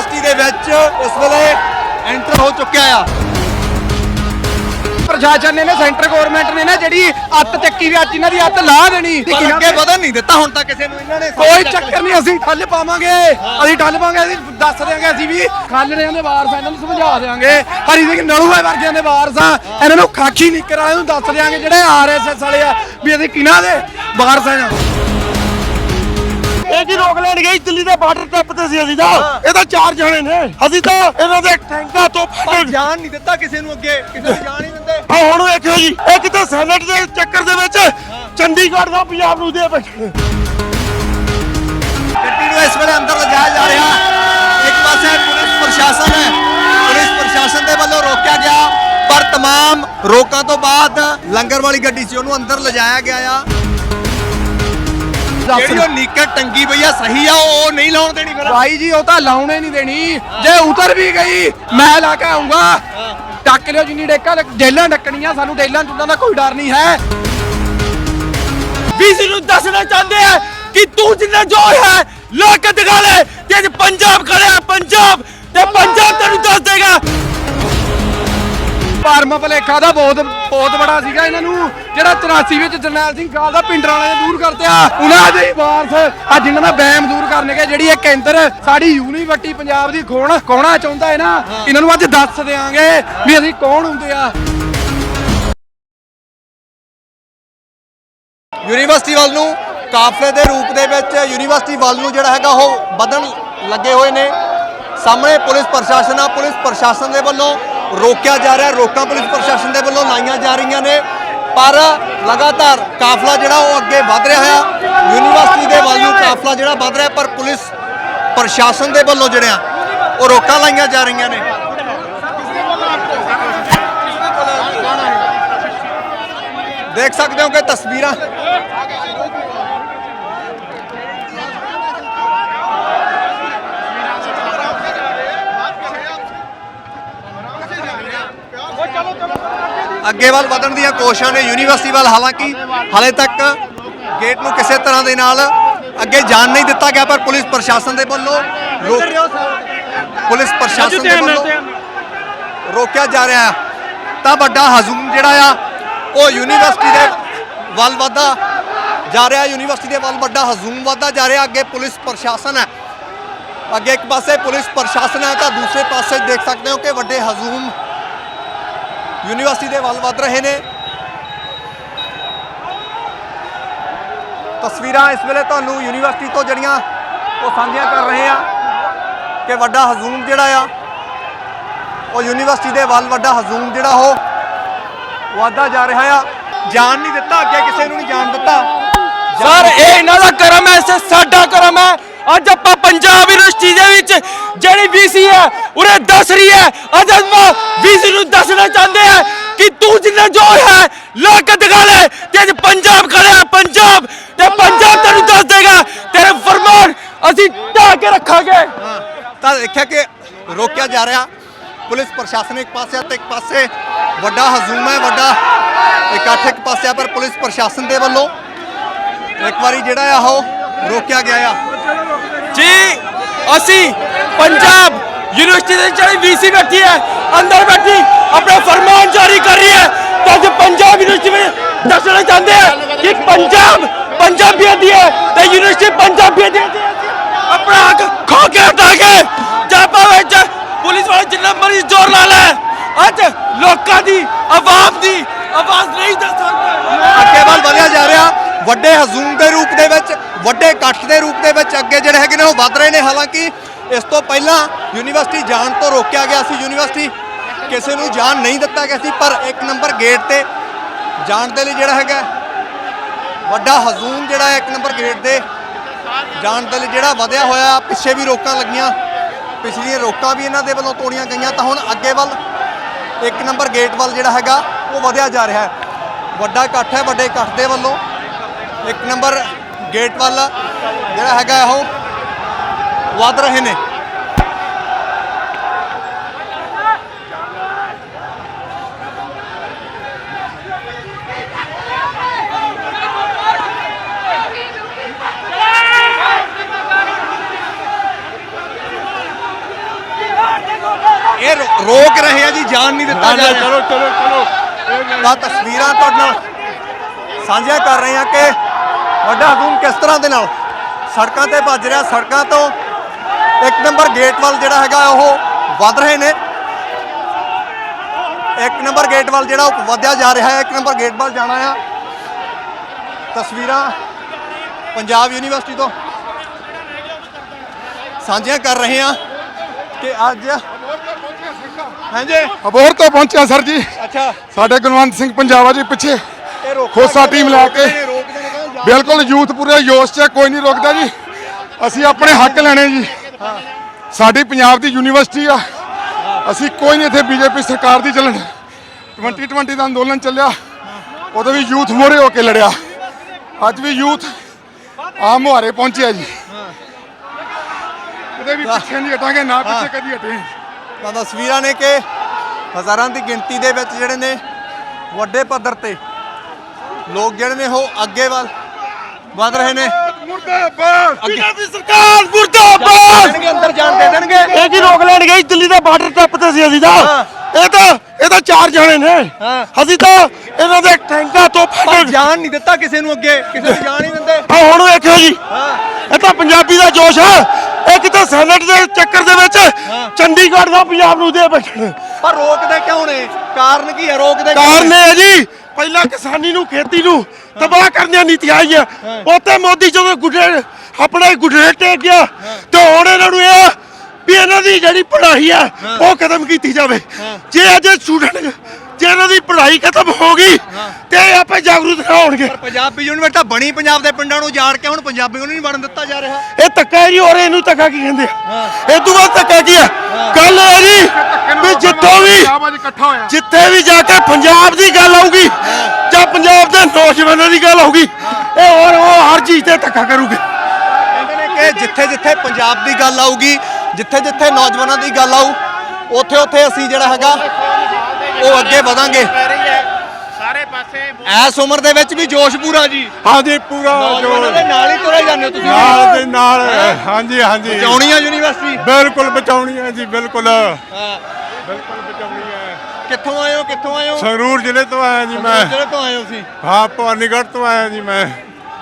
University ਦੇ ਵਿੱਚ ਇਸ ਵੇਲੇ ਐਂਟਰ ਹੋ ਚੁੱਕਿਆ ਆ। ਪ੍ਰਸ਼ਾਸਨ ਨੇ ਨਾ ਸੈਂਟਰ ਗਵਰਨਮੈਂਟ ਨੇ ਨਾ ਜਿਹੜੀ ਅੱਤ ਚੱਕੀ ਵੀ ਅੱਜ ਇਹਨਾਂ ਦੀ ਅੱਤ ਲਾ ਦੇਣੀ। ਪਰ ਅੱਗੇ ਵਧਣ ਨਹੀਂ ਦਿੱਤਾ ਹੁਣ ਤੱਕ ਕਿਸੇ ਨੂੰ ਇਹਨਾਂ ਨੇ ਕੋਈ ਚੱਕਰ ਨਹੀਂ ਅਸੀਂ ਠੱਲ ਪਾਵਾਂਗੇ। ਅਸੀਂ ਠੱਲ ਪਾਵਾਂਗੇ ਅਸੀਂ ਦੱਸ ਦਿਆਂਗੇ ਅਸੀਂ ਵੀ ਖੱਲ ਰਿਆਂ ਦੇ ਵਾਰਸ ਇਹਨਾਂ ਨੂੰ ਸਮਝਾ ਦਿਆਂਗੇ। ਹਰੀ ਸਿੰਘ ਨਲੂਏ ਵਰਗਿਆਂ ਦੇ ਵਾਰਸ ਆ ਇਹਨਾਂ ਨੂੰ ਖਾਕੀ ਨਹੀਂ ਕਰਾਇਆ ਨੂੰ ਦੱਸ ਦਿਆਂਗੇ ਜਿਹੜੇ ਆਰਐਸਐਸ ਵਾਲੇ ਆ ਵੀ ਅਸੀਂ ਕਿਹਨਾਂ ਦੇ ਵਾਰਸ ਆ ਇਹ ਕੀ ਰੋਕ ਲੈਣ ਗਈ ਦਿੱਲੀ ਦੇ ਬਾਰਡਰ ਟੱਪਦੇ ਸੀ ਅਸੀਂ ਤਾਂ ਇਹ ਤਾਂ ਚਾਰ ਜਣੇ ਨੇ ਅਸੀਂ ਤਾਂ ਇਹਨਾਂ ਦੇ ਟੈਂਕਾਂ ਤੋਂ ਪਰ ਜਾਣ ਨਹੀਂ ਦਿੱਤਾ ਕਿਸੇ ਨੂੰ ਅੱਗੇ ਕਿਸੇ ਨੂੰ ਜਾਣ ਨਹੀਂ ਦਿੰਦੇ ਆ ਹੁਣ ਵੇਖਿਓ ਜੀ ਇਹ ਕਿਤੇ ਸੈਨੇਟ ਦੇ ਚੱਕਰ ਦੇ ਵਿੱਚ ਚੰਡੀਗੜ੍ਹ ਦਾ ਪੰਜਾਬ ਨੂੰ ਦੇ ਬੈਠੇ ਗੱਡੀ ਨੂੰ ਇਸ ਵੇਲੇ ਅੰਦਰ ਲਿਜਾਇਆ ਜਾ ਰਿਹਾ ਇੱਕ ਪਾਸੇ ਪੁਲਿਸ ਪ੍ਰਸ਼ਾਸਨ ਹੈ ਪੁਲਿਸ ਪ੍ਰਸ਼ਾਸਨ ਦੇ ਵੱਲੋਂ ਰੋਕਿਆ ਗਿਆ ਪਰ तमाम ਰੋਕਾਂ ਤੋਂ ਬਾਅਦ ਲੰਗਰ ਵਾਲੀ ਗੱਡੀ ਸੀ ਉਹਨੂੰ ਅੰਦਰ ਲਿਜਾਇਆ ਗਿਆ ਆ ਜਿਹੜੀ ਉਹ ਨੀਕਰ ਟੰਗੀ ਪਈ ਆ ਸਹੀ ਆ ਉਹ ਨਹੀਂ ਲਾਉਣ ਦੇਣੀ ਫਿਰ। ਭਾਈ ਜੀ ਉਹ ਤਾਂ ਲਾਉਣੇ ਨਹੀਂ ਦੇਣੀ। ਜੇ ਉਤਰ ਵੀ ਗਈ ਮੈਂ ਲਾ ਕੇ ਆਉਂਗਾ। ਟੱਕ ਲਿਓ ਜਿੰਨੀ ਡੇਕਾ ਜੇਲਾਂ ਡੱਕਣੀਆਂ ਸਾਨੂੰ ਜੇਲਾਂ ਚੁੱਲਾਂ ਦਾ ਕੋਈ ਡਰ ਨਹੀਂ ਹੈ। ਵੀਸੀ ਨੂੰ ਦੱਸਣਾ ਚਾਹੁੰਦੇ ਆ ਕਿ ਤੂੰ ਜਿੰਨਾ ਜ਼ੋਰ ਹੈ ਲਾ ਕੇ ਦਿਖਾ ਲੈ ਤੇ ਅੱਜ ਪੰਜਾਬ ਖੜਿਆ ਪੰਜਾਬ। ਤੇ ਪੰਜਾਬ ਤੈਨੂੰ ਦੱਸ ਦੇਗਾ ਭਰਮ ਭਲੇਖਾ ਦਾ ਬਹੁਤ ਬਹੁਤ ਬੜਾ ਸੀਗਾ ਇਹਨਾਂ ਨੂੰ ਜਿਹੜਾ 83 ਵਿੱਚ ਜਰਨੈਲ ਸਿੰਘ ਕਾਲ ਦਾ ਪਿੰਡਰਾਂ ਵਾਲੇ ਨੇ ਦੂਰ ਕਰਤਿਆ ਉਹਨਾਂ ਦੇ ਵਾਰਸ ਆ ਜਿਨ੍ਹਾਂ ਦਾ ਵਹਿਮ ਦੂਰ ਕਰਨ ਕੇ ਜਿਹੜੀ ਇਹ ਕੇਂਦਰ ਸਾਡੀ ਯੂਨੀਵਰਸਿਟੀ ਪੰਜਾਬ ਦੀ ਖੋਣਾ ਕੋਣਾ ਚਾਹੁੰਦਾ ਹੈ ਨਾ ਇਹਨਾਂ ਨੂੰ ਅੱਜ ਦੱਸ ਦਿਆਂਗੇ ਵੀ ਅਸੀਂ ਕੌਣ ਹੁੰਦੇ ਆ। ਯੂਨੀਵਰਸਿਟੀ ਵੱਲ ਨੂੰ ਕਾਫਲੇ ਦੇ ਰੂਪ ਦੇ ਵਿੱਚ ਯੂਨੀਵਰਸਿਟੀ ਵੱਲ ਨੂੰ ਜਿਹੜਾ ਹੈਗਾ ਉਹ ਵਧਣ ਲੱਗੇ ਹੋਏ ਨੇ। ਸਾਹਮਣੇ ਪੁਲਿਸ ਪ੍ਰਸ਼ਾਸਨ ਆ ਪੁਲਿਸ ਪ੍ਰਸ਼ਾਸਨ ਦੇ ਵੱਲੋਂ ਰੋਕਿਆ ਜਾ ਰਿਹਾ, ਰੋਕਾਂ ਪੁਲਿਸ ਪ੍ਰਸ਼ਾਸਨ ਦੇ ਵੱਲੋਂ ਲਾਈਆਂ ਜਾ ਰਹੀਆਂ ਨੇ। ਪਰ ਲਗਾਤਾਰ ਕਾਫਲਾ ਜਿਹੜਾ ਉਹ ਅੱਗੇ ਵਧ ਰਿਹਾ ਹੈ ਯੂਨੀਵਰਸਿਟੀ ਦੇ ਵੱਲ ਨੂੰ ਕਾਫਲਾ ਜਿਹੜਾ ਵਧ ਰਿਹਾ, ਪਰ ਪੁਲਿਸ ਪ੍ਰਸ਼ਾਸਨ ਦੇ ਵੱਲੋਂ ਜਿਹੜਿਆ ਉਹ ਰੋਕਾਂ ਲਾਈਆਂ ਜਾ ਰਹੀਆਂ ਨੇ। ਦੇਖ ਸਕਦੇ ਹੋ ਕਿ ਤਸਵੀਰਾਂ ਅੱਗੇ ਵੱਲ ਵਧਣ ਦੀਆਂ ਕੋਸ਼ਿਸ਼ਾਂ ਨੇ ਯੂਨੀਵਰਸਿਟੀ ਵੱਲ ਹਾਲਾਂਕਿ ਹਾਲੇ ਤੱਕ ਗੇਟ ਨੂੰ ਕਿਸੇ ਤਰ੍ਹਾਂ ਦੇ ਨਾਲ ਅੱਗੇ ਜਾਣ ਨਹੀਂ ਦਿੱਤਾ ਗਿਆ ਪਰ ਪੁਲਿਸ ਪ੍ਰਸ਼ਾਸਨ ਦੇ ਵੱਲੋਂ ਰੋਕ ਪੁਲਿਸ ਪ੍ਰਸ਼ਾਸਨ ਦੇ ਵੱਲੋਂ ਰੋਕਿਆ ਜਾ ਰਿਹਾ ਹੈ। ਤਾਂ ਵੱਡਾ ਹਜੂਮ ਜਿਹੜਾ ਆ ਉਹ ਯੂਨੀਵਰਸਿਟੀ ਦੇ ਵੱਲ ਵਧਦਾ ਜਾ ਰਿਹਾ ਯੂਨੀਵਰਸਿਟੀ ਦੇ ਵੱਲ ਵੱਡਾ ਹਜੂਮ ਵਧਦਾ ਜਾ ਰਿਹਾ ਅੱਗੇ ਪੁਲਿਸ ਪ੍ਰਸ਼ਾਸਨ ਹੈ। ਅੱਗੇ ਇੱਕ ਪਾਸੇ ਪੁਲਿਸ ਪ੍ਰਸ਼ਾਸਨ ਹੈ ਤਾਂ ਦੂਸਰੇ ਪਾਸੇ ਦੇਖ ਸਕਦੇ ਹੋ ਕਿ ਵੱਡੇ ਹਜੂਮ ਯੂਨੀਵਰਸਿਟੀ ਦੇ ਵੱਲ ਵੱਧ ਰਹੇ ਨੇ। ਤਸਵੀਰਾਂ ਇਸ ਵੇਲੇ ਤੁਹਾਨੂੰ ਯੂਨੀਵਰਸਿਟੀ ਤੋਂ ਜਿਹੜੀਆਂ ਉਹ ਸਾਂਝੀਆਂ ਕਰ ਰਹੇ ਆ ਕਿ ਵੱਡਾ ਹਜੂਮ ਜਿਹੜਾ ਆ, ਉਹ ਯੂਨੀਵਰਸਿਟੀ ਦੇ ਵੱਲ ਵੱਡਾ ਹਜੂਮ ਜਿਹੜਾ ਉਹ ਵਾਧਾ ਜਾ ਰਿਹਾ ਆ। ਜਾਣ ਨਹੀਂ ਦਿੱਤਾ, ਅੱਗੇ ਕਿਸੇ ਨੂੰ ਨਹੀਂ ਜਾਣ ਦਿੱਤਾ। ਸਰ, ਇਹ ਇਹਨਾਂ ਦਾ ਕਰਮ ਹੈ ਸੇ ਸਾਡਾ ਕਰਮ ਹੈ। ਅੱਜ ਆਪਾਂ ਪੰਜਾਬ ਯੂਨੀਵਰਸਿਟੀ ਦੇ ਵਿੱਚ ਜਿਹੜੀ ਵੀਸੀ ਹੈ ਉਰੇ ਦੱਸ ਰਹੀ ਹੈ। ਅੱਜ ਆਪਾਂ ਵੀਸੀ ਨੂੰ ਦੱਸਣਾ ਚਾਹੁੰਦੇ ਆ ਕਿ ਤੂੰ ਜਿੰਨਾ ਜ਼ੋਰ ਹੈ ਲਾ ਕੇ ਦਿਖਾ ਲੈ। ਤੇ ਅੱਜ ਪੰਜਾਬ ਖੜਿਆ ਪੰਜਾਬ। ਤੇ ਪੰਜਾਬ ਤੈਨੂੰ ਦੱਸ ਦੇਗਾ, ਤੇਰੇ ਫਰਮਾਨ ਅਸੀਂ ਢਾ ਕੇ ਰੱਖਾਂਗੇ। ਤਾਂ ਦੇਖਿਆ ਕਿ ਰੋਕਿਆ ਜਾ ਰਿਹਾ। ਪੁਲਿਸ ਪ੍ਰਸ਼ਾਸਨ ਇੱਕ ਪਾਸੇ ਤੇ ਇੱਕ ਪਾਸੇ ਵੱਡਾ ਹਜੂਮ ਹੈ, ਵੱਡਾ ਇਕੱਠ ਇੱਕ ਪਾਸੇ ਆ, ਪਰ ਪੁਲਿਸ ਪ੍ਰਸ਼ਾਸਨ ਦੇ ਵੱਲੋਂ ਇੱਕ ਵਾਰੀ ਜਿਹੜਾ ਆ ਉਹ ਰੋਕਿਆ ਗਿਆ ਆ। ਜੀ, ਅਸੀਂ ਪੰਜਾਬ ਯੂਨੀਵਰਸਿਟੀ ਦੇ ਜਿਹੜੀ ਵੀਸੀ ਬੈਠੀ ਹੈ, ਅੰਦਰ ਬੈਠੀ ਆਪਣਾ ਫਰਮਾਨ ਜਾਰੀ ਕਰ ਰਹੀ ਹੈ ਤਾਂ ਅੱਜ ਪੰਜਾਬ ਯੂਨੀਵਰਸਿਟੀ ਵਿੱਚ ਦੱਸਣਾ ਚਾਹੁੰਦੇ ਆ ਕਿ ਪੰਜਾਬ ਪੰਜਾਬੀਆਂ ਦੀ ਹੈ ਤੇ ਯੂਨੀਵਰਸਿਟੀ ਪੰਜਾਬੀਆਂ ਦੀ ਹੈ। ਤੇ ਅਸੀਂ ਆਪਣਾ ਖੋ ਕੇ ਹਟਾਂਗੇ ਜਾਪਾ ਵਿੱਚ ਪੁਲਿਸ ਵਾਲੇ ਜਿੰਨਾ ਮਰਜ਼ੀ ਜ਼ੋਰ ਲਾ ਲੈ। ਅੱਜ ਲੋਕਾਂ ਦੀ, ਆਵਾਮ ਦੀ ਆਵਾਜ਼ ਨਹੀਂ ਦੱਸ ਸਕਦੇ। ਅੱਗੇ ਵੱਲ ਵਧਿਆ ਜਾ ਰਿਹਾ, ਵੱਡੇ ਇਕੱਠ ਦੇ ਰੂਪ ਦੇ ਵਿੱਚ ਅੱਗੇ ਜਿਹੜੇ ਹੈਗੇ ਨੇ ਉਹ ਵੱਧ ਰਹੇ ਨੇ। ਹਾਲਾਂਕਿ ਇਸ ਤੋਂ ਪਹਿਲਾਂ ਯੂਨੀਵਰਸਿਟੀ ਜਾਣ ਤੋਂ ਰੋਕਿਆ ਗਿਆ ਸੀ। ਯੂਨੀਵਰਸਿਟੀ ਕਿਸੇ ਨੂੰ ਜਾਣ ਨਹੀਂ ਦਿੱਤਾ ਗਿਆ ਸੀ, ਪਰ ਇੱਕ ਨੰਬਰ ਗੇਟ ਤੇ ਜਾਣ ਦੇ ਲਈ ਜਿਹੜਾ ਹੈਗਾ, ਵੱਡਾ ਹਜ਼ੂਮ ਜਿਹੜਾ ਇੱਕ ਨੰਬਰ ਗੇਟ ਦੇ ਜਾਣ ਦੇ ਲਈ ਜਿਹੜਾ ਵਧਿਆ ਹੋਇਆ, ਪਿੱਛੇ ਵੀ ਰੋਕਾਂ ਲੱਗੀਆਂ। ਪਿਛਲੀਆਂ ਰੋਕਾਂ ਵੀ ਇਹਨਾਂ ਦੇ ਵੱਲੋਂ ਤੋੜੀਆਂ ਗਈਆਂ। ਤਾਂ ਹੁਣ ਅੱਗੇ ਵੱਲ ਇੱਕ ਨੰਬਰ ਗੇਟ ਵੱਲ ਜਿਹੜਾ ਹੈਗਾ, ਉਹ ਵਧਿਆ ਜਾ ਰਿਹਾ ਵੱਡਾ ਇਕੱਠ ਹੈ, ਵੱਡੇ ਇਕੱਠ ਦੇ ਵੱਲੋਂ। ਇੱਕ ਨੰਬਰ ਗੇਟ ਵੱਲ ਜਿਹੜਾ ਹੈਗਾ ਉਹ ਵਧ ਰਹੇ ਨੇ। ਇਹ ਰੋਕ ਰਹੇ ਆ ਜੀ ਜਾਣ ਨਹੀਂ ਦਿੱਤਾ ਜਾ ਰਿਹਾ। ਚਲੋ ਚਲੋ ਚਲੋ। ਤਾਂ ਤਸਵੀਰਾਂ ਤੁਹਾਡੇ ਨਾਲ ਸਾਂਝੀਆਂ ਕਰ ਰਹੇ ਹਾਂ ਕਿ ਵੱਡਾ ਹਜੂਮ ਕਿਸ ਤਰ੍ਹਾਂ ਦੇ ਨਾਲ? ਸੜਕਾਂ ਤੇ ਭੱਜ ਰਿਹਾ ਸੜਕਾਂ ਤੋਂ ਇੱਕ ਨੰਬਰ ਗੇਟ ਵੱਲ ਜਿਹੜਾ ਹੈਗਾ ਉਹ ਵੱਧ ਰਹੇ ਨੇ। ਇੱਕ ਨੰਬਰ ਗੇਟ ਵੱਲ ਜਿਹੜਾ ਉਹ ਵਧਿਆ ਜਾ ਰਿਹਾ ਹੈ ਇੱਕ ਨੰਬਰ ਗੇਟ ਵੱਲ ਜਾਣਾ ਆ। ਤਸਵੀਰਾਂ ਪੰਜਾਬ ਯੂਨੀਵਰਸਿਟੀ ਤੋਂ ਸਾਂਝੀਆਂ ਕਰ ਰਹੇ ਹਾਂ ਕਿ ਅੱਜ ਹਾਂਜੀ। ਅਬੋਰ ਤੋਂ ਪਹੁੰਚਿਆ ਸਰ ਜੀ। ਅੱਛਾ। ਸਾਡੇ ਗੁਣਵੰਤ ਸਿੰਘ ਪੰਜਾਬਾ ਜੀ ਪਿੱਛੇ ਖੋਸਾ ਟੀਮ ਲਾ ਕੇ। ਬਿਲਕੁਲ ਯੂਥ ਪੂਰੇ ਜੋਸ਼ 'ਚ ਹੈ, ਕੋਈ ਨਹੀਂ ਰੁਕਦਾ ਜੀ। ਅਸੀਂ ਆਪਣੇ ਹੱਕ ਲੈਣੇ ਜੀ। ਸਾਡੀ ਪੰਜਾਬ ਦੀ ਯੂਨੀਵਰਸਿਟੀ ਆ। ਅਸੀਂ ਕੋਈ ਨਹੀਂ ਇੱਥੇ ਬੀਜੇਪੀ ਸਰਕਾਰ ਦੀ ਚੱਲਣ। 2020 ਦਾ ਅੰਦੋਲਨ ਚੱਲਿਆ। ਉਦੋਂ ਵੀ ਯੂਥ ਮੋਰੇ ਹੋ ਕੇ ਲੜਿਆ। ਅੱਜ ਵੀ ਯੂਥ ਆਮ ਮੁਹਾਰੇ ਪਹੁੰਚਿਆ ਜੀ। ਕਦੇ ਵੀ ਪਿੱਛੇ ਨਹੀਂ ਹਟਾਂਗੇ ਨਾ ਪਿੱਛੇ ਕਦੀ ਹਟੇ। ਤਾਂ ਤਸਵੀਰਾਂ ਨੇ ਕਿ ਹਜ਼ਾਰਾਂ ਦੀ ਗਿਣਤੀ ਦੇ ਵਿੱਚ ਜਿਹੜੇ ਨੇ ਵੱਡੇ ਪੱਧਰ ਤੇ ਲੋਕ ਜਿਹੜੇ ਨੇ ਉਹ ਅੱਗੇ ਵੱਲ ਵਧ ਰਹੇ ਨੇ। ਮੁਰਦਾਬਾਦ। ਪੰਜਾਬੀ ਸਰਕਾਰ ਮੁਰਦਾਬਾਦ। ਦੇਣਗੇ ਅੰਦਰ ਜਾਣ ਦੇ ਦੇਣਗੇ। ਇਹ ਕੀ ਰੋਕ ਲੈਣਗੇ ਦਿੱਲੀ ਦਾ ਬਾਰਡਰ ਟੱਪਦੇ ਸੀ ਅਸੀਂ ਤਾਂ। ਇਹ ਤਾਂ ਇਹ ਤਾਂ ਚਾਰ ਜਣੇ ਨੇ। ਅਸੀਂ ਤਾਂ ਇਹਨਾਂ ਦੇ ਟੈਂਕਾਂ ਤੋਂ ਪਰ ਜਾਣ ਨਹੀਂ ਦਿੱਤਾ ਕਿਸੇ ਨੂੰ ਅੱਗੇ ਕਿਸੇ ਨੂੰ ਜਾਣ ਨਹੀਂ ਦਿੰਦੇ। ਆ ਹੁਣ ਵੇਖਿਓ ਜੀ। ਇਹ ਤਾਂ ਪੰਜਾਬੀ ਦਾ ਜੋਸ਼ ਹੈ ਇਹ ਕਿਤੇ ਸੈਨੇਟ ਦੇ ਚੱਕਰ ਦੇ ਵਿੱਚ ਚੰਡੀਗੜ੍ਹ ਦਾ ਪੰਜਾਬ ਨੂੰ ਦੇ ਬੈਠਣ। ਪਰ ਰੋਕਦੇ ਕਿਉਂ ਨੇ? ਕਾਰਨ ਕੀ ਹੈ? ਰੋਕਦੇ ਕਾਰਨ? ਇਹ ਹੈ ਜੀ ਪਹਿਲਾਂ ਕਿਸਾਨੀ ਨੂੰ ਖੇਤੀ ਨੂੰ ਤਬਾਹ ਕਰਨ ਦੀਆਂ ਨੀਤੀਆਂ ਆਈਆਂ। ਉੱਥੇ ਮੋਦੀ ਜਦੋਂ ਗੁੱਡੇ ਆਪਣੇ ਗੁੱਡੇ ਟੇਕ ਗਿਆ ਤੇ ਹੁਣ ਇਹਨਾਂ ਨੂੰ ਇਹ ਵੀ ਇਹਨਾਂ ਦੀ ਜਿਹੜੀ ਪੜ੍ਹਾਈ ਆ ਉਹ ਖਤਮ ਕੀਤੀ ਜਾਵੇ। ਜੇ ਅੱਜ ਸਟੂਡੈਂਟ ਜੇ ਇਹਨਾਂ ਦੀ ਪੜ੍ਹਾਈ ਖਤਮ ਹੋ ਗਈ ਤੇ ਇਹ ਆਪੇ ਜਾਗਰੂਕ ਹੋਣਗੇ। ਪਰ ਪੰਜਾਬੀ ਯੂਨੀਵਰਸਿਟੀ ਬਣੀ ਪੰਜਾਬ ਦੇ ਪਿੰਡਾਂ ਨੂੰ ਜਾੜ ਕੇ ਹੁਣ ਪੰਜਾਬੀ ਨੂੰ ਨਹੀਂ ਬਣਨ ਦਿੱਤਾ ਜਾ ਰਿਹਾ। ਇਹ ਧੱਕਾ ਹੀ ਨਹੀਂ ਹੋ ਰਿਹਾ ਇਹਨੂੰ ਧੱਕਾ ਕੀ ਕਹਿੰਦੇ ਆ? ਇਹ ਤੋਂ ਬਾਅਦ ਧੱਕਾ ਕੀ ਆ? ਗੱਲ ਇਹ ਹੈ ਜੀ ਵੀ ਜਿੱਥੋਂ ਵੀ ਜਿੱਥੇ ਵੀ ਜਾ ਕੇ ਪੰਜਾਬ ਦੀ ਗੱਲ ਆਊਗੀ ਜਾਂ ਪੰਜਾਬ ਦੇ ਨੌਜਵਾਨਾਂ ਦੀ ਗੱਲ ਆਊਗੀ ਇਹ ਹੋਰ ਉਹ ਹਰ ਚੀਜ਼ ਤੇ ਧੱਕਾ ਕਰੂਗੇ। ਕਹਿੰਦੇ ਨੇ ਕਿ ਜਿੱਥੇ ਜਿੱਥੇ ਪੰਜਾਬ ਦੀ ਗੱਲ ਆਊਗੀ ਜਿੱਥੇ ਜਿੱਥੇ ਨੌਜਵਾਨਾਂ ਦੀ ਗੱਲ ਆਊ ਉੱਥੇ ਉੱਥੇ ਅਸੀਂ ਜਿਹੜਾ ਹੈਗਾ ਉਹ ਅੱਗੇ ਵਧਾਂਗੇ। ਸਾਰੇ ਪਾਸੇ ਐਸ ਉਮਰ ਦੇ ਵਿੱਚ ਵੀ ਜੋਸ਼ ਪੂਰਾ ਜੀ। ਹਾਂਜੀ ਪੂਰਾ ਨੌਜਵਾਨਾਂ ਦੇ ਨਾਲ ਹੀ ਤੁਰੇ ਜਾਂਦੇ ਹੋ ਤੁਸੀਂ। ਨਾਲ ਦੇ ਨਾਲ। ਹਾਂਜੀ ਹਾਂਜੀ। ਜਾਉਣੀ ਆ ਯੂਨੀਵਰਸਿਟੀ? ਬਿਲਕੁਲ ਬਚਾਉਣੀ ਹੈ ਜੀ ਬਿਲਕੁਲ। ਹਾਂ। ਬਿਲਕੁਲ ਬਚਾਉਣੀ ਹੈ। ਕਿੱਥੋਂ ਆਏ ਹੋ ਕਿੱਥੋਂ ਆਏ ਹੋ? ਸੰਗਰੂਰ ਜ਼ਿਲ੍ਹੇ ਤੋਂ ਆਇਆ ਜੀ ਮੈਂ। ਜਿਹੜੇ ਤੋਂ ਆਏ ਹੋ ਤੁਸੀਂ? ਹਾਂ ਭਵਾਨੀਗੜ੍ਹ ਤੋਂ ਆਇਆ ਜੀ ਮੈਂ।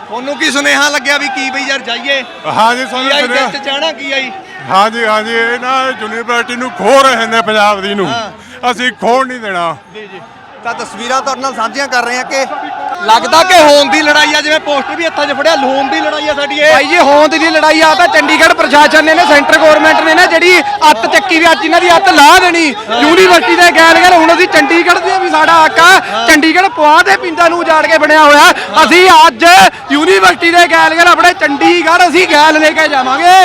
ਤੁਹਾਨੂੰ ਕੀ ਸੁਨੇਹਾ ਲੱਗਿਆ ਵੀ ਕੀ ਬਈ ਯਾਰ ਜਾਈਏ? ਹਾਂਜੀ ਕੀ ਸਾਨੂੰ ਆਈ ਚਾਹਣਾ ਕੀ ਆਈ? ਹਾਂਜੀ ਹਾਂਜੀ ਇਹ ਨਾ ਯੂਨੀਵਰਸਿਟੀ ਨੂੰ ਖੋ ਰਹੇ ਨੇ ਪੰਜਾਬ ਦੀ ਨੂੰ। ਅਸੀਂ ਖੋਣ ਨਹੀਂ ਦੇਣਾ। ਜੀ ਜੀ। ਤਾਂ ਤਸਵੀਰਾਂ ਤੁਹਾਡੇ ਨਾਲ ਸਾਂਝੀਆਂ ਕਰ ਰਹੇ ਹਾਂ ਕਿ ਲੱਗਦਾ ਕਿ ਹੋਣ ਦੀ ਲੜਾਈ ਆ ਜਿਵੇਂ ਪੋਸਟਰ ਵੀ ਹੱਥਾਂ 'ਚ ਫੜਿਆ ਹੋਣ ਦੀ ਲੜਾਈ ਆ ਸਾਡੀ ਇਹ। ਭਾਈ ਜੀ ਹੋਂਦ ਦੀ ਲੜਾਈ ਆ ਤਾਂ ਚੰਡੀਗੜ੍ਹ ਪ੍ਰਸ਼ਾਸਨ ਨੇ ਨਾ ਸੈਂਟਰ ਗਵਰਨਮੈਂਟ ਨੇ ਨਾ ਜਿਹੜੀ ਅੱਤ ਚੱਕੀ ਵੀ ਅੱਜ ਇਹਨਾਂ ਦੀ ਅੱਤ ਲਾ ਦੇਣੀ। ਯੂਨੀਵਰਸਿਟੀ ਦੇ ਗੈਲ ਗੈਲ ਹੁਣ ਅਸੀਂ ਚੰਡੀਗੜ੍ਹ ਦੇ ਵੀ ਸਾਡਾ ਹੱਕ ਆ ਚੰਡੀਗੜ੍ਹ ਪੁਆ ਦੇ ਪਿੰਡਾਂ ਨੂੰ ਉਜਾੜ ਕੇ ਬਣਿਆ ਹੋਇਆ। ਅਸੀਂ ਅੱਜ ਯੂਨੀਵਰਸਿਟੀ ਦੇ ਗੈਲ ਗੈਲ ਆਪਣੇ ਚੰਡੀਗੜ੍ਹ ਅਸੀਂ ਗੈਲ ਲੈ ਕੇ ਜਾਵਾਂਗੇ।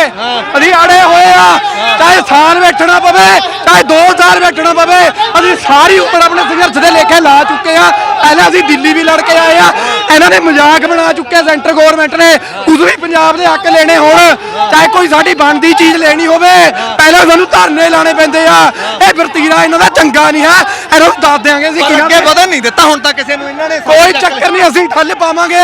ਅਸੀਂ ਅੜੇ ਹੋਏ ਆ ਚਾਹੇ ਸਾਲ ਬੈਠਣਾ ਪਵੇ ਚਾਹੇ 2 ਸਾਲ ਬੈਠਣਾ ਪਵੇ ਅਸੀਂ ਸਾਰੀ ਉਮਰ ਆਪਣੇ ਸੰਘਰਸ਼ ਦੇ ਲੇਖੇ ਲਾ ਚੁੱਕੇ ਆ। ਪਹਿਲਾਂ ਅਸੀਂ ਦਿੱਲੀ ਵੀ ਲੜ ਕੇ ਆਏ ਆ। ਇਹਨਾਂ ਨੇ ਮਜ਼ਾਕ ਬਣਾ ਚੁੱਕੇ ਸੈਂਟਰ ਗਵਰਨਮੈਂਟ ਨੇ। ਉਦੋਂ ਵੀ ਪੰਜਾਬ ਦੇ ਹੱਕ ਲੈਣੇ ਹੁਣ ਚਾਹੇ ਕੋਈ ਸਾਡੀ ਬਣਦੀ ਚੀਜ਼ ਲੈਣੀ ਹੋਵੇ ਪਹਿਲਾਂ ਸਾਨੂੰ ਧਰਨੇ ਲਾਣੇ ਪੈਂਦੇ ਆ। ਇਹ ਵਰਤੀਰਾ ਇਹਨਾਂ ਦਾ ਚੰਗਾ ਨਹੀਂ ਹੈ। ਇਹਨਾਂ ਨੂੰ ਦੱਸ ਦਿਆਂਗੇ ਅਸੀਂ ਕਿਹਨਾਂ ਅੱਗੇ ਵਧਣ ਨਹੀਂ ਦਿੱਤਾ ਹੁਣ ਤੱਕ ਕਿਸੇ ਨੂੰ ਇਹਨਾਂ ਨੇ ਕੋਈ ਚੱਕਰ ਨਹੀਂ ਅਸੀਂ ਠੱਲ ਪਾਵਾਂਗੇ।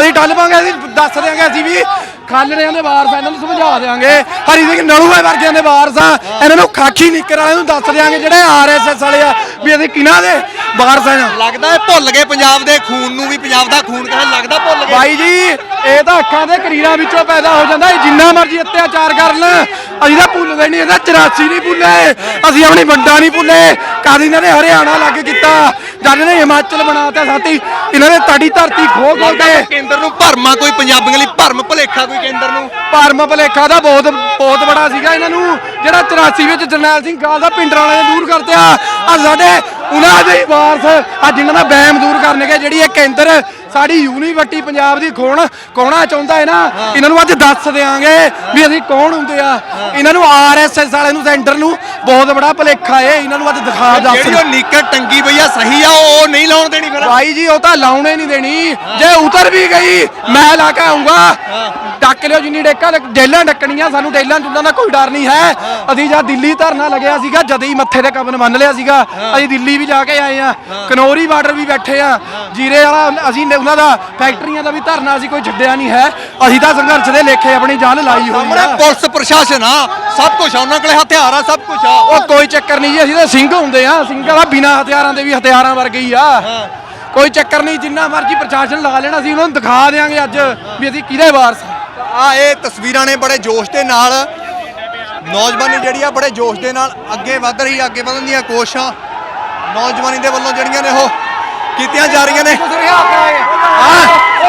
ਅਸੀਂ ਠੱਲ ਪਾਵਾਂਗੇ ਅਸੀਂ ਦੱਸ ਦਿਆਂਗੇ ਅਸੀਂ ਵੀ। ਖਾਲੜਿਆਂ ਦੇ ਵਾਰਸ ਆ, ਇਹਨਾਂ ਨੂੰ ਸਮਝਾ ਦਿਆਂਗੇ। ਹਰੀ ਸਿੰਘ ਨਲੂਏ ਵਰਗਿਆਂ ਦੇ ਵਾਰਸ ਆ। ਇਹਨਾਂ ਨੂੰ ਖਾਕੀ ਨਿੱਕਰ ਵਾਲਿਆਂ ਨੂੰ ਦੱਸ ਦਿਆਂਗੇ ਜਿਹੜੇ ਆਰਐਸਐਸ ਵਾਲੇ ਆ ਵੀ ਅਸੀਂ ਕਿਹਨਾਂ ਦੇ ਵਾਰਸ ਆ ਲੱਗਦਾ ਇਹ ਭੁੱਲ ਗਏ ਪੰਜਾਬ ਦੇ ਖੂਨ ਨੂੰ ਵੀ ਪੰਜਾਬ ਦਾ ਖੂਨ ਕਹਿੰਦਾ ਲੱਗਦਾ ਭੁੱਲ ਗਏ? ਭਾਈ ਜੀ ਇਹ ਤਾਂ ਅੱਖਾਂ ਦੇ ਕਰੀਰਾਂ ਵਿੱਚੋਂ ਪੈਦਾ ਹੋ ਜਾਂਦਾ ਜਿੰਨਾ ਮਰਜ਼ੀ ਅਤਿਆਚਾਰ ਕਰ ਲੈਣ। ਅਸੀਂ ਤਾਂ ਭੁੱਲਦੇ ਨਹੀਂ ਇਹਦਾ 84 ਨਹੀਂ ਭੁੱਲੇ। ਅਸੀਂ ਆਪਣੀ ਵੰਡਾ ਨਹੀਂ ਭੁੱਲੇ। ਕਦ ਇਹਨਾਂ ਨੇ ਹਰਿਆਣਾ ਲੱਗ ਕੀਤਾ? ਜਦ ਇਹਨੇ ਹਿਮਾਚਲ ਬਣਾਤਾ ਸਾਥੀ ਇਹਨਾਂ ਨੇ ਤੜੀ ਧਰਤੀ ਖੋ ਖੋ ਕੇ ਕੇਂਦਰ ਨੂੰ ਭਰਮਾ ਕੋਈ ਪੰਜਾਬੀਆਂ ਲਈ ਭਰਮ ਭਲੇਖਾ ਕੋਈ ਕੇਂਦਰ ਨੂੰ? ਭਰਮ ਭਲੇਖਾ ਦਾ ਬਹੁਤ ਬਹੁਤ ਬੜਾ ਸੀਗਾ ਇਹਨਾਂ ਨੂੰ ਜਿਹੜਾ 84 ਵਿੱਚ ਜਰਨੈਲ ਸਿੰਘ ਗਾਲ ਦਾ ਪਿੰਡਰਾਂ ਵਾਲੇ ਨੇ ਦੂਰ ਕਰਤਿਆ ਆ ਸਾਡੇ ਉਹਨਾਂ ਦੇ ਹੀ ਵਾਰਸ ਆ ਜਿਨ੍ਹਾਂ ਦਾ ਵਹਿਮ ਦੂਰ ਕਰਨਗੇ ਜਿਹੜੀ ਇਹ ਕੇਂਦਰ ਸਾਡੀ ਯੂਨੀਵਰਸਿਟੀ ਪੰਜਾਬ ਦੀ ਖੋਣ ਕੋਣਾ ਚਾਹੁੰਦਾ ਹੈ ਨਾ ਇਹਨਾਂ ਨੂੰ ਅੱਜ ਦੱਸ ਦਿਆਂਗੇ ਵੀ ਅਸੀਂ ਕੌਣ ਹੁੰਦੇ ਆ। ਇਹਨਾਂ ਨੂੰ ਆਰਐਸਐਸ ਵਾਲਿਆਂ ਨੂੰ ਸੈਂਟਰ ਨੂੰ ਬਹੁਤ ਬੜਾ ਭਲੇਖਾ ਏ ਇਹਨਾਂ ਨੂੰ ਅੱਜ ਦਿਖਾ ਦੱਸ ਜਿਹੜੀ ਉਹ ਨੀਕਰ ਟੰਗੀ ਪਈ ਆ ਸਹੀ ਆ ਉਹ ਨਹੀਂ ਲਾਉਣ ਦੇਣੀ ਫਿਰ। ਭਾਈ ਜੀ ਉਹ ਤਾਂ ਲਾਉਣੇ ਨਹੀਂ ਦੇਣੀ। ਜੇ ਉਤਰ ਵੀ ਗਈ ਮੈਂ ਲਾ ਕੇ ਆਉਂਗਾ ਡੱਕ ਲਿਓ ਜਿੰਨੀ ਡੇਕਾਂ ਜੇਲਾਂ ਡੱਕਣੀਆਂ ਸਾਨੂੰ ਜੇਲਾਂ ਜੁਲਾਂ ਦਾ ਕੋਈ ਡਰ ਨਹੀਂ ਹੈ। ਅਸੀਂ ਜਦ ਦਿੱਲੀ ਧਰਨਾ ਲੱਗਿਆ ਸੀਗਾ ਜਦ ਹੀ ਮੱਥੇ ਤੇ ਕਬਨ ਬੰਨ ਲਿਆ ਸੀਗਾ ਅਸੀਂ ਦਿੱਲੀ ਵੀ ਜਾ ਕੇ ਆਏ ਆ। ਕਨੌਰੀ ਬਾਰਡਰ ਵੀ ਬੈਠੇ ਆ। ਜੀਰੇ ਵਾਲਾ ਅਸੀਂ ਉਹਨਾਂ ਦਾ ਫੈਕਟਰੀਆਂ ਦਾ ਵੀ ਧਰਨਾ ਅਸੀਂ ਕੋਈ ਛੱਡਿਆ ਨਹੀਂ ਹੈ। ਅਸੀਂ ਤਾਂ ਸੰਘਰਸ਼ ਦੇ ਲੇਖੇ ਆਪਣੀ ਜਾਨ ਲਾਈ ਹੋਈ ਸਾਹਮਣੇ ਆ। ਪੁਲਿਸ ਪ੍ਰਸ਼ਾਸਨ ਆ। ਸਭ ਕੁਝ ਆ ਉਹਨਾਂ ਕੋਲੇ ਹਥਿਆਰ ਆ ਸਭ ਕੁਝ ਆ। ਉਹ ਕੋਈ ਚੱਕਰ ਨਹੀਂ ਜੀ ਅਸੀਂ ਤਾਂ ਸਿੰਘ ਹੁੰਦੇ ਆ। ਸਿੰਘਾਂ ਦਾ ਬਿਨਾ ਹਥਿਆਰਾਂ ਦੇ ਵੀ ਹਥਿਆਰਾਂ ਵਰਗੇ ਹੀ ਆ। ਕੋਈ ਚੱਕਰ ਨਹੀਂ ਜਿੰਨਾ ਮਰਜ਼ੀ ਪ੍ਰਸ਼ਾਸਨ ਲਾ ਲੈਣਾ ਸੀ ਉਹਨਾਂ ਨੂੰ ਦਿਖਾ ਦੇਾਂਗੇ ਅੱਜ ਵੀ ਅਸੀਂ ਕਿਹਦੇ ਵਾਰਸ ਆ। ਆ ਇਹ ਤਸਵੀਰਾਂ ਨੇ ਬੜੇ ਜੋਸ਼ ਦੇ ਨਾਲ। ਨੌਜਵਾਨੀ ਜਿਹੜੀ ਆ ਬੜੇ ਜੋਸ਼ ਦੇ ਨਾਲ ਅੱਗੇ ਵਧ ਰਹੀ ਆ, ਅੱਗੇ ਵਧਣ ਦੀਆਂ ਕੋਸ਼ਿਸ਼ਾਂ। ਨੌਜਵਾਨੀ ਦੇ ਵੱਲੋਂ ਜਿਹੜੀਆਂ ਨੇ ਉਹ ਕੀਤੀਆਂ ਜਾ ਰਹੀਆਂ ਨੇ ਹਾਂ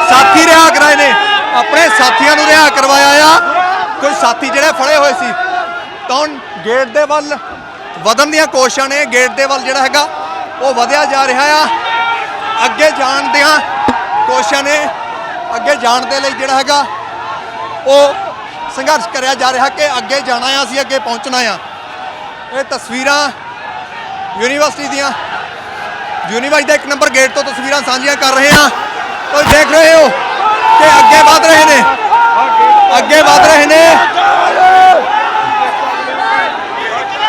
ਸਾਥੀ ਰਿਹਾ ਕਰਾਏ ਨੇ ਆਪਣੇ ਸਾਥੀਆਂ ਨੂੰ ਰਿਹਾ ਕਰਵਾਇਆ ਆ। ਕੁਝ ਸਾਥੀ ਜਿਹੜੇ ਫੜੇ ਹੋਏ ਸੀ ਤਾਂ ਹੁਣ ਗੇਟ ਦੇ ਵੱਲ। ਵਧਣ ਦੀਆਂ ਕੋਸ਼ਿਸ਼ਾਂ ਨੇ ਗੇਟ ਦੇ ਵੱਲ ਜਿਹੜਾ ਹੈਗਾ, ਉਹ ਵਧਿਆ ਜਾ ਰਿਹਾ ਆ। ਅੱਗੇ ਜਾਣ ਦੀਆਂ ਕੋਸ਼ਿਸ਼ਾਂ ਨੇ ਅੱਗੇ ਜਾਣ ਦੇ ਲਈ ਜਿਹੜਾ ਹੈਗਾ, ਉਹ ਸੰਘਰਸ਼ ਕਰਿਆ ਜਾ ਰਿਹਾ ਕਿ ਅੱਗੇ ਜਾਣਾ ਆ, ਅਸੀਂ ਅੱਗੇ ਪਹੁੰਚਣਾ ਆ। ਇਹ ਤਸਵੀਰਾਂ ਯੂਨੀਵਰਸਿਟੀ ਦੀਆਂ। ਯੂਨੀਵਰਸਿਟੀ ਦੇ ਇੱਕ ਨੰਬਰ ਗੇਟ ਤੋਂ ਤਸਵੀਰਾਂ ਸਾਂਝੀਆਂ ਕਰ ਰਹੇ ਹਾਂ ਤੁਸੀਂ ਦੇਖ ਰਹੇ ਹੋ ਕਿ ਅੱਗੇ ਵਧ ਰਹੇ ਨੇ। ਅੱਗੇ ਵਧ ਰਹੇ ਨੇ।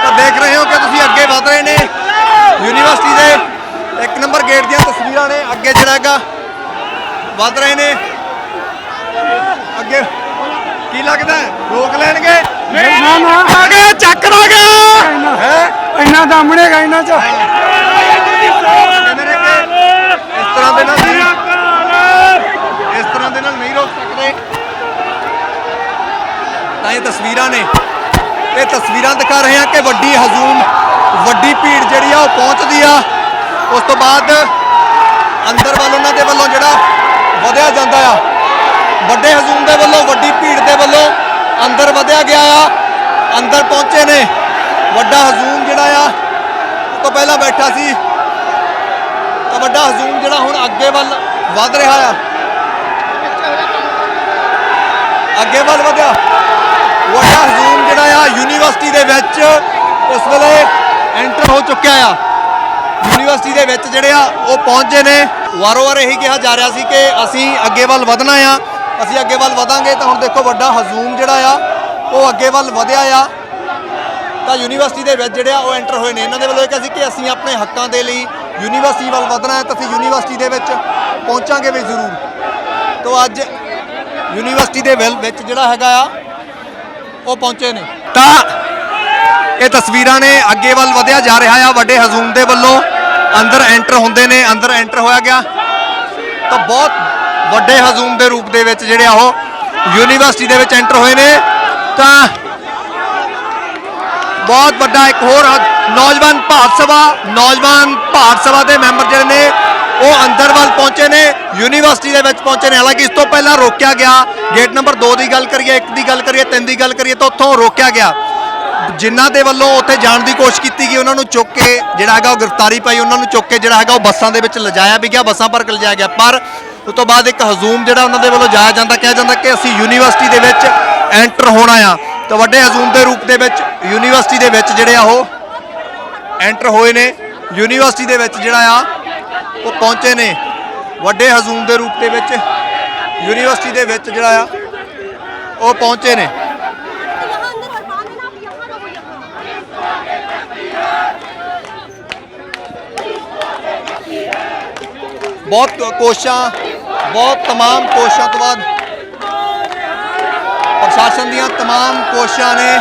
ਤਾਂ ਦੇਖ ਰਹੇ ਹੋ ਕਿ ਤੁਸੀਂ ਅੱਗੇ ਵਧ ਰਹੇ ਨੇ। ਯੂਨੀਵਰਸਿਟੀ ਦੇ ਇੱਕ ਨੰਬਰ ਗੇਟ ਦੀਆਂ ਤਸਵੀਰਾਂ ਨੇ। ਅੱਗੇ ਜਿਹੜਾ ਹੈਗਾ ਵਧ ਰਹੇ ਨੇ। ਅੱਗੇ ਕੀ ਲੱਗਦਾ ਹੈ? ਰੋਕ ਲੈਣਗੇ? ਨਾ ਨਾ। ਆ ਗਏ ਚੱਕ ਦਾਂਗੇ ਹੈ? ਇੰਨਾ ਦਮੜੇਗਾ ਇਹਨਾਂ ਚ ਕਹਿੰਦੇ ਨੇ ਕਿ ਇਸ ਤਰ੍ਹਾਂ ਦੇ ਨਾਲ ਨਹੀਂ ਇਸ ਤਰ੍ਹਾਂ ਦੇ ਨਾਲ ਨਹੀਂ ਰੋਕ ਸਕਦੇ ਤਾਂ ਇਹ ਤਸਵੀਰਾਂ ਨੇ। ਇਹ ਤਸਵੀਰਾਂ ਦਿਖਾ ਰਹੇ ਹਾਂ ਕਿ ਵੱਡੀ ਹਜੂਮ, ਵੱਡੀ ਭੀੜ ਜਿਹੜੀ ਆ ਉਹ ਪਹੁੰਚਦੀ ਆ। ਉਸ ਤੋਂ ਬਾਅਦ ਅੰਦਰ ਵੱਲ ਉਹਨਾਂ ਦੇ ਵੱਲੋਂ ਜਿਹੜਾ ਵਧਿਆ ਜਾਂਦਾ ਆ, ਵੱਡੇ ਹਜੂਮ ਦੇ ਵੱਲੋਂ, ਵੱਡੀ ਭੀੜ ਦੇ ਵੱਲੋਂ ਅੰਦਰ ਵਧਿਆ ਗਿਆ ਆ। ਅੰਦਰ ਪਹੁੰਚੇ ਨੇ। ਵੱਡਾ ਹਜੂਮ ਜਿਹੜਾ ਆ, ਉਹ ਤੋਂ ਪਹਿਲਾਂ ਬੈਠਾ ਸੀ। ਤਾਂ ਵੱਡਾ ਹਜੂਮ ਜਿਹੜਾ ਹੁਣ ਅੱਗੇ ਵੱਲ ਵੱਧ ਰਿਹਾ ਆ। ਅੱਗੇ ਵੱਲ ਵਧਿਆ। ਵੱਡਾ ਹਜੂਮ ਜਿਹੜਾ ਆ ਯੂਨੀਵਰਸਿਟੀ ਦੇ ਵਿੱਚ ਇਸ ਵੇਲੇ ਐਂਟਰ ਹੋ ਚੁੱਕਿਆ ਆ। ਯੂਨੀਵਰਸਿਟੀ ਦੇ ਵਿੱਚ ਜਿਹੜੇ ਆ ਉਹ ਪਹੁੰਚੇ ਨੇ। ਵਾਰੋ ਵਾਰ ਇਹੀ ਕਿਹਾ ਜਾ ਰਿਹਾ ਸੀ ਕਿ ਅਸੀਂ ਅੱਗੇ ਵੱਲ ਵਧਣਾ ਆ। ਅਸੀਂ ਅੱਗੇ ਵੱਲ ਵਧਾਂਗੇ ਤਾਂ ਹੁਣ ਦੇਖੋ ਵੱਡਾ ਹਜੂਮ ਜਿਹੜਾ ਆ, ਉਹ ਅੱਗੇ ਵੱਲ ਵਧਿਆ ਆ। ਤਾਂ ਯੂਨੀਵਰਸਿਟੀ ਦੇ ਵਿੱਚ ਜਿਹੜੇ ਆ ਉਹ ਐਂਟਰ ਹੋਏ ਨੇ। ਇਹਨਾਂ ਦੇ ਵੱਲੋਂ ਇਹ ਕਿਹਾ ਸੀ ਕਿ ਅਸੀਂ ਆਪਣੇ ਹੱਕਾਂ ਦੇ ਲਈ ਯੂਨੀਵਰਸਿਟੀ ਵੱਲ ਵਧਣਾ ਹੈ, ਤਾਂ ਅਸੀਂ ਯੂਨੀਵਰਸਿਟੀ ਦੇ ਵਿੱਚ ਪਹੁੰਚਾਂਗੇ ਵੀ ਜ਼ਰੂਰ। ਤੋਂ ਅੱਜ ਯੂਨੀਵਰਸਿਟੀ ਦੇ ਵੱਲ ਵਿੱਚ ਜਿਹੜਾ ਹੈਗਾ ਆ ਉਹ ਪਹੁੰਚੇ ਨੇ। ਤਾਂ ਇਹ ਤਸਵੀਰਾਂ ਨੇ ਅੱਗੇ ਵੱਲ ਵਧਿਆ ਜਾ ਰਿਹਾ ਆ। ਵੱਡੇ ਹਜੂਮ ਦੇ ਵੱਲੋਂ ਅੰਦਰ ਐਂਟਰ ਹੁੰਦੇ ਨੇ, ਅੰਦਰ ਐਂਟਰ ਹੋਇਆ ਗਿਆ। ਤਾਂ ਬਹੁਤ ਵੱਡੇ ਹਜੂਮ ਦੇ ਰੂਪ ਦੇ ਵਿੱਚ ਜਿਹੜੇ ਆ ਉਹ ਯੂਨੀਵਰਸਿਟੀ ਦੇ ਵਿੱਚ ਐਂਟਰ ਹੋਏ ਨੇ। ਤਾਂ ਬਹੁਤ ਵੱਡਾ ਇੱਕ ਹੋਰ ਨੌਜਵਾਨ ਭਾਰਤ ਸਭਾ, ਨੌਜਵਾਨ ਭਾਰਤ ਸਭਾ ਦੇ ਮੈਂਬਰ ਜਿਹੜੇ ਨੇ ਉਹ ਅੰਦਰ ਵੱਲ ਪਹੁੰਚੇ ਨੇ, ਯੂਨੀਵਰਸਿਟੀ ਦੇ ਵਿੱਚ ਪਹੁੰਚੇ ਨੇ। ਹਾਲਾਂਕਿ ਇਸ ਤੋਂ ਪਹਿਲਾਂ ਰੋਕਿਆ ਗਿਆ। ਗੇਟ ਨੰਬਰ 2 ਦੀ ਗੱਲ ਕਰੀਏ 1 ਦੀ ਗੱਲ ਕਰੀਏ 3 ਦੀ ਗੱਲ ਕਰੀਏ, ਤਾਂ ਉੱਥੋਂ ਰੋਕਿਆ ਗਿਆ। ਜਿਨ੍ਹਾਂ ਦੇ ਵੱਲੋਂ ਉੱਥੇ ਜਾਣ ਦੀ ਕੋਸ਼ਿਸ਼ ਕੀਤੀ ਗਈ, ਉਹਨਾਂ ਨੂੰ ਚੁੱਕ ਕੇ ਜਿਹੜਾ ਹੈਗਾ ਉਹ ਗ੍ਰਿਫਤਾਰੀ ਪਾਈ, ਉਹਨਾਂ ਨੂੰ ਚੁੱਕ ਕੇ ਜਿਹੜਾ ਹੈਗਾ ਉਹ ਬੱਸਾਂ ਦੇ ਵਿੱਚ ਲਿਜਾਇਆ ਵੀ ਗਿਆ, ਬੱਸਾਂ ਭਰ ਕੇ ਲਿਜਾਇਆ ਗਿਆ। ਪਰ ਉਸ ਤੋਂ ਬਾਅਦ ਇੱਕ ਹਜ਼ੂਮ ਜਿਹੜਾ ਉਹਨਾਂ ਦੇ ਵੱਲੋਂ ਜਾਇਆ ਜਾਂਦਾ, ਕਿਹਾ ਜਾਂਦਾ ਕਿ ਅਸੀਂ ਯੂਨੀਵਰਸਿਟੀ ਦੇ ਵਿੱਚ ਐਂਟਰ ਹੋਣਾ ਆ। ਤਾਂ ਵੱਡੇ ਹਜ਼ੂਮ ਦੇ ਰੂਪ ਦੇ ਵਿੱਚ, ਯੂਨੀਵਰਸਿਟੀ ਦੇ ਵਿੱਚ ਜਿਹੜੇ ਆ ਉਹ ਐਂਟਰ ਹੋਏ ਨੇ। ਯੂਨੀਵਰਸਿਟੀ ਦੇ ਵਿੱਚ ਜਿਹੜਾ ਆ ਉਹ ਪਹੁੰਚੇ ਨੇ ਵੱਡੇ ਹਜ਼ੂਮ ਦੇ ਰੂਪ ਦੇ ਵਿੱਚ ਯੂਨੀਵਰਸਿਟੀ ਦੇ ਵਿੱਚ ਜਿਹੜਾ ਆ ਉਹ ਪਹੁੰਚੇ ਨੇ यहाँ अंदर और बाहर है ना आप यहाँ रहो यहाँ ਬਹੁਤ ਕੋਸ਼ਿਸ਼ਾਂ ਬਹੁਤ तमाम ਕੋਸ਼ਿਸ਼ਾਂ ਤੋਂ ਬਾਅਦ ਪ੍ਰਸ਼ਾਸਨ ਦੀਆਂ तमाम ਕੋਸ਼ਿਸ਼ਾਂ ਨੇ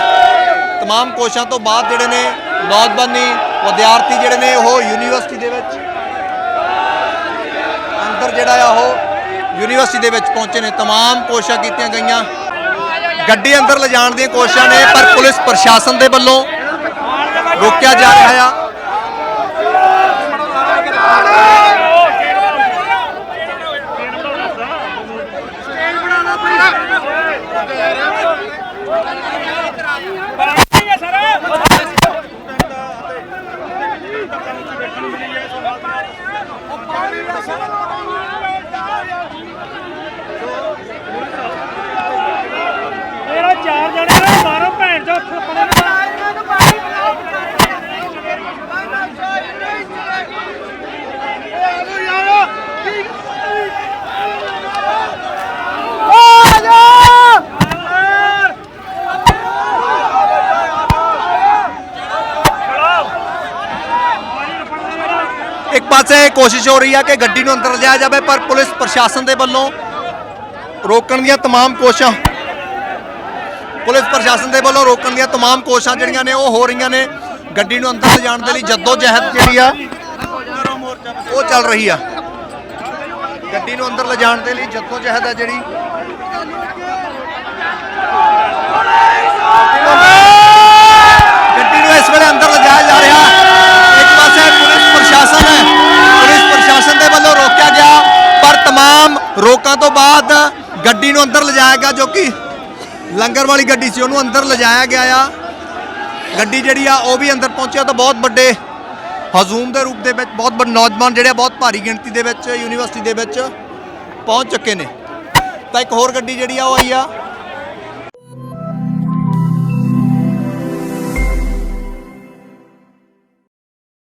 तमाम ਕੋਸ਼ਿਸ਼ਾਂ ਤੋਂ ਬਾਅਦ ਜਿਹੜੇ ਨੇ ਨੌਜਵਾਨੀ ਵਿਦਿਆਰਥੀ ਜਿਹੜੇ ਨੇ ਉਹ ਯੂਨੀਵਰਸਿਟੀ ਦੇ ਵਿੱਚ ਅੰਦਰ ਜਿਹੜਾ ਆ ਉਹ ਯੂਨੀਵਰਸਿਟੀ ਦੇ ਵਿੱਚ ਪਹੁੰਚੇ ਨੇ तमाम ਕੋਸ਼ਿਸ਼ਾਂ ਕੀਤੀਆਂ ਗਈਆਂ ਗੱਡੀ ਅੰਦਰ ਲਿਜਾਣ ਦੀਆਂ ਕੋਸ਼ਿਸ਼ਾਂ ਨੇ ਪਰ ਪੁਲਿਸ ਪ੍ਰਸ਼ਾਸਨ ਦੇ ਵੱਲੋਂ ਰੋਕਿਆ ਜਾ ਰਿਹਾ ਆ ਮੇਰਾ ਪਾਸੇ ਕੋਸ਼ਿਸ਼ ਹੋ ਰਹੀ ਆ ਕਿ ਗੱਡੀ ਨੂੰ ਅੰਦਰ ਲਿਜਾਇਆ ਜਾਵੇ ਪਰ ਪੁਲਿਸ ਪ੍ਰਸ਼ਾਸਨ ਦੇ ਵੱਲੋਂ ਰੋਕਣ ਦੀਆਂ तमाम ਕੋਸ਼ਿਸ਼ਾਂ ਪੁਲਿਸ ਪ੍ਰਸ਼ਾਸਨ ਦੇ ਵੱਲੋਂ ਰੋਕਣ ਦੀਆਂ तमाम ਕੋਸ਼ਿਸ਼ਾਂ ਜਿਹੜੀਆਂ ਨੇ ਉਹ ਹੋ ਰਹੀਆਂ ਨੇ ਗੱਡੀ ਨੂੰ ਅੰਦਰ ਲਿਜਾਣ ਦੇ ਲਈ ਜੱਦੋ ਜਹਿਦ ਜਿਹੜੀ ਆ ਉਹ ਚੱਲ ਰਹੀ ਆ ਗੱਡੀ ਨੂੰ ਅੰਦਰ ਲਿਜਾਣ ਦੇ ਲਈ ਜੱਦੋ ਜਹਿਦ ਆ ਜਿਹੜੀ ਗੱਡੀ ਨੂੰ ਇਸ ਵੇਲੇ ਅੰਦਰ ਲਿਜਾਇਆ ਜਾ ਰਿਹਾ ਰੋਕਾਂ ਤੋਂ ਬਾਅਦ ਗੱਡੀ ਨੂੰ ਅੰਦਰ ਲਿਜਾਇਆ ਗਿਆ ਜੋ ਕਿ ਲੰਗਰ ਵਾਲੀ ਗੱਡੀ ਸੀ, ਉਹਨੂੰ ਅੰਦਰ ਲਿਜਾਇਆ ਗਿਆ ਆ। ਗੱਡੀ ਜਿਹੜੀ ਆ, ਉਹ ਵੀ ਅੰਦਰ ਪਹੁੰਚਿਆ ਤਾਂ ਬਹੁਤ ਵੱਡੇ ਹਜ਼ੂਮ ਦੇ ਰੂਪ ਦੇ ਵਿੱਚ, ਬਹੁਤ ਵੱਡੇ ਨੌਜਵਾਨ ਜਿਹੜੇ ਆ, ਬਹੁਤ ਭਾਰੀ ਗਿਣਤੀ ਦੇ ਵਿੱਚ, ਯੂਨੀਵਰਸਿਟੀ ਦੇ ਵਿੱਚ ਪਹੁੰਚ ਚੁੱਕੇ ਨੇ। ਤਾਂ ਇੱਕ ਹੋਰ ਗੱਡੀ ਜਿਹੜੀ ਆ, ਉਹ ਆਈ ਆ।